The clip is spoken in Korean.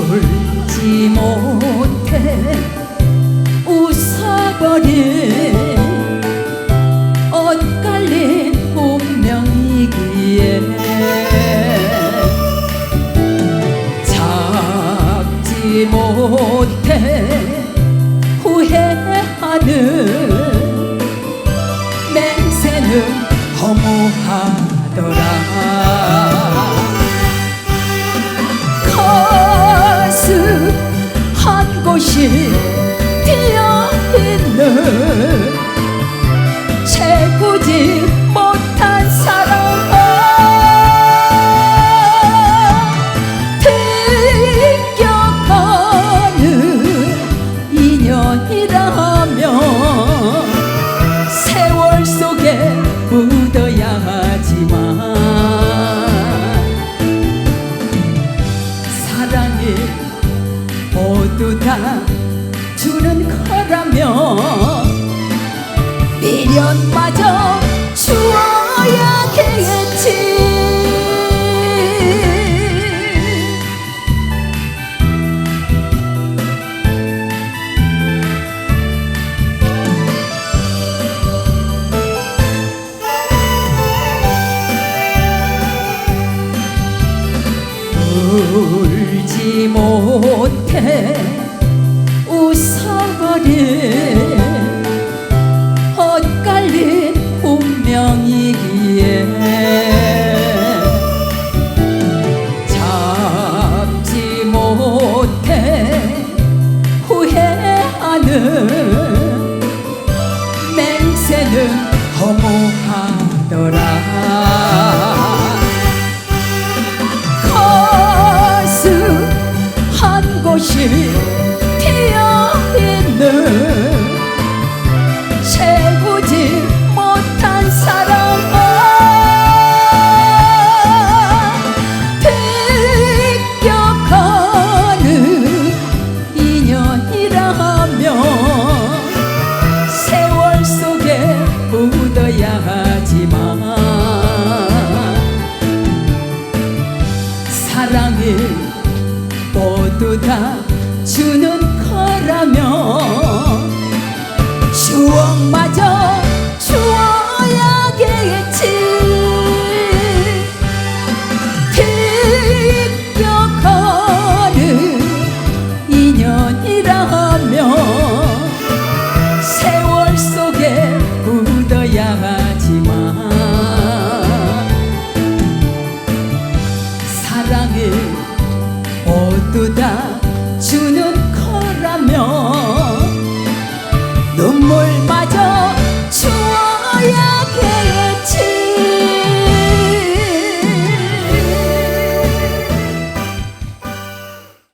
울지 못해 웃어버린 엇갈린 운명이기에 잡지 못해 후회하는 모두 다 주는 거라면. 미련마저 울지 못해 웃어버린 엇갈린 운명이기에 잡지 못해 후회하는 맹세는 허무하더라 心。 모두 다 주는 거라면 추억마저 to know